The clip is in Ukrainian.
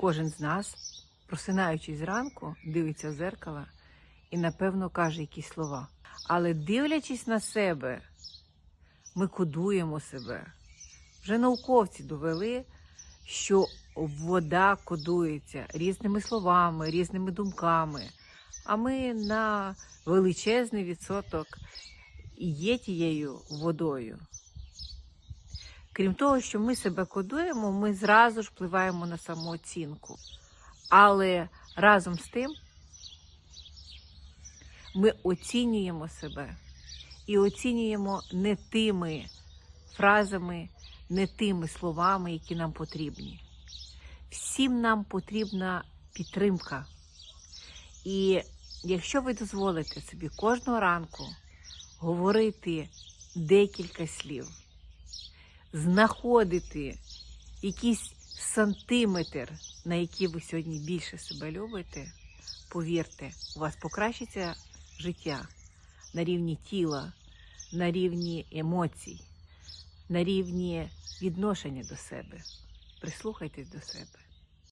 Кожен з нас, просинаючись зранку, дивиться в зеркало і, напевно, каже якісь слова. Але дивлячись на себе, ми кодуємо себе. Вже науковці довели, що вода кодується різними словами, різними думками. А ми на величезний відсоток є тією водою. Крім того, що ми себе кодуємо, ми зразу ж впливаємо на самооцінку. Але разом з тим ми оцінюємо себе і оцінюємо не тими фразами, не тими словами, які нам потрібні. Всім нам потрібна підтримка. І якщо ви дозволите собі кожного ранку говорити декілька слів, знаходити якийсь сантиметр, на який ви сьогодні більше себе любите, повірте, у вас покращиться життя на рівні тіла, на рівні емоцій, на рівні відношення до себе. Прислухайтесь до себе.